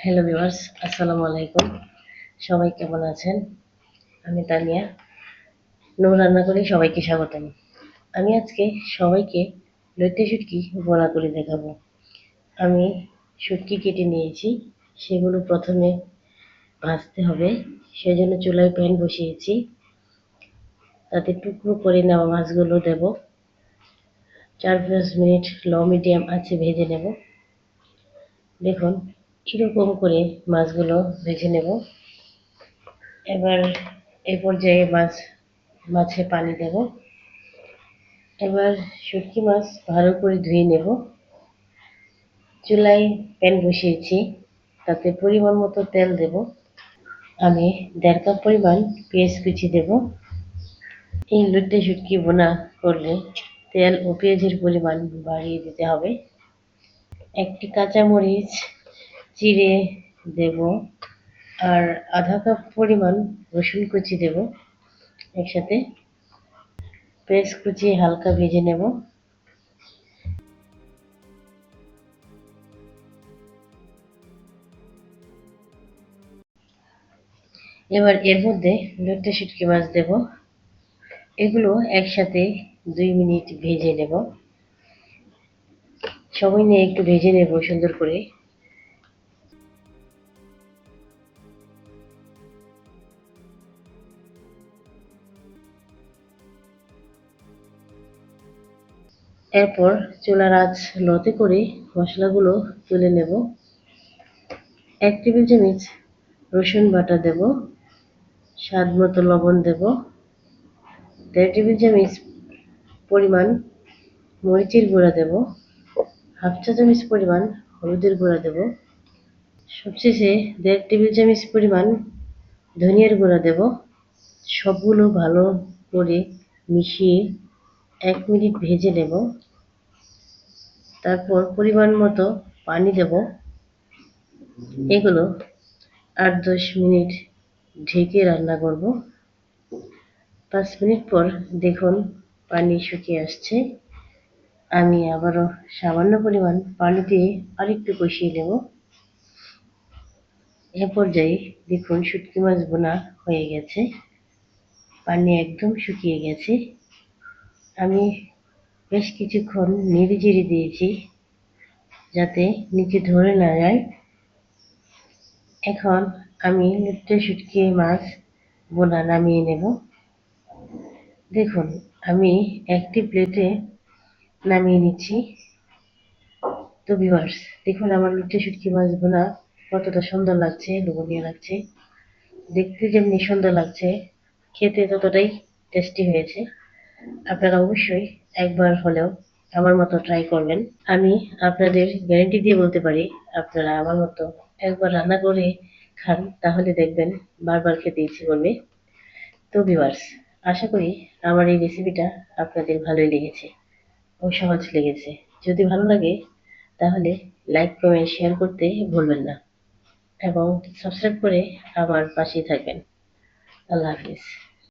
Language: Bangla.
হ্যালো ভিউয়ার্স আসসালামু আলাইকুম সবাই কেমন আছেন? আমি তানিয়া। নৌ রান্না করে সবাইকে স্বাগতম। আমি আজকে সবাইকে লইট্টে শুটকি বোনা করে দেখাবো। আমি শুটকি কেটে নিয়েছি। সেগুলো প্রথমে ভাজতে হবে। সেজন্য চুলায় প্যান বসিয়েছি। তাতে টুকরো করে নেওয়া মাছগুলো দেব। চার পাঁচ মিনিট লো মিডিয়াম আছে ভেজে নেব। দেখুন এরকম করে মাছগুলো ভেজে নেব? এবার এ পর্যায়ে মাছ, মাছে পানি দেব। এবার শুটকি মাছ ভালো করে ধুয়ে নেব। চুলায় প্যান বসিয়েছি, তাতে পরিমাণ মতো তেল দেব। আমি দেড় কাপ পরিমাণ পেঁয়াজ কুচি দেব। এই লুটে শুটকি বোনা করলে তেল ও পেঁয়াজের পরিমাণ বাড়িয়ে দিতে হবে। একটি কাঁচামরিচ চিড়ে দেব আর আধা কাপ পরিমাণ রসুন কুচি দেব একসাথে। পেস্ট কুচি হালকা ভেজে নেব। এবার এর মধ্যে লোটে শুটকি মাছ দেব। এগুলো একসাথে দুই মিনিট ভেজে নেব। সবাই নিয়ে একটু ভেজে নেব সুন্দর করে। এরপর চুলার আঁচ লতে করে মশলাগুলো তুলে নেব। এক টেবিল চামচ রসুন বাটা দেব। স্বাদ মতো লবণ দেব। দেড় টেবিল চামচ পরিমাণ মরিচের গুঁড়া দেব। হাফ চা চামচ পরিমাণ হলুদের গুঁড়া দেব। সবশেষে দেড় টেবিল চামচ পরিমাণ ধনিয়ার গুঁড়া দেব। সবগুলো ভালো করে মিশিয়ে এক মিনিট ভেজে নেব। তারপর পরিমাণ মতো পানি দেব। এগুলো আট দশ মিনিট ঢেকে রান্না করব। পাঁচ মিনিট পর দেখুন পানি শুকিয়ে আসছে। আমি আবারও সামান্য পরিমাণ পানি দিয়ে আরেকটু কষিয়ে নেব। এ পর্যায়ে দেখুন শুটকি মাছ বোনা হয়ে গেছে। পানি একদম শুকিয়ে গেছে। আমি বেশ কিছুক্ষণ নেড়ে দিয়েছি যাতে নিচে ধরে না যায়। এখন আমি লুটে শুটকি মাছ বোনা নামিয়ে নেব। দেখুন, আমি একটি প্লেটে নামিয়ে নিচ্ছি। তো ভিউয়ার্স দেখুন আমার লুটে শুটকি মাছ বোনা কতটা সুন্দর লাগছে, লোভনীয় লাগছে। দেখতে যেমনি সুন্দর লাগছে, খেতে ততটাই টেস্টি হয়েছে। আপনারা অবশ্যই একবার হলেও আমার মতো ট্রাই করবেন। আমি আপনাদের গ্যারেন্টি দিয়ে বলতে পারি, আপনারা আমার মতো একবার রান্না করে খান, তাহলে দেখবেন বারবার খেতে ইচ্ছে করবে। তো ভিউয়ার্স আশা করি আমার এই রেসিপিটা আপনাদের ভালোই লেগেছে ও সহজ লেগেছে। যদি ভালো লাগে, তাহলে লাইক কমেন্ট শেয়ার করতে ভুলবেন না। এবং সাবস্ক্রাইব করে আমার পাশেই থাকবেন। আল্লাহ হাফিজ।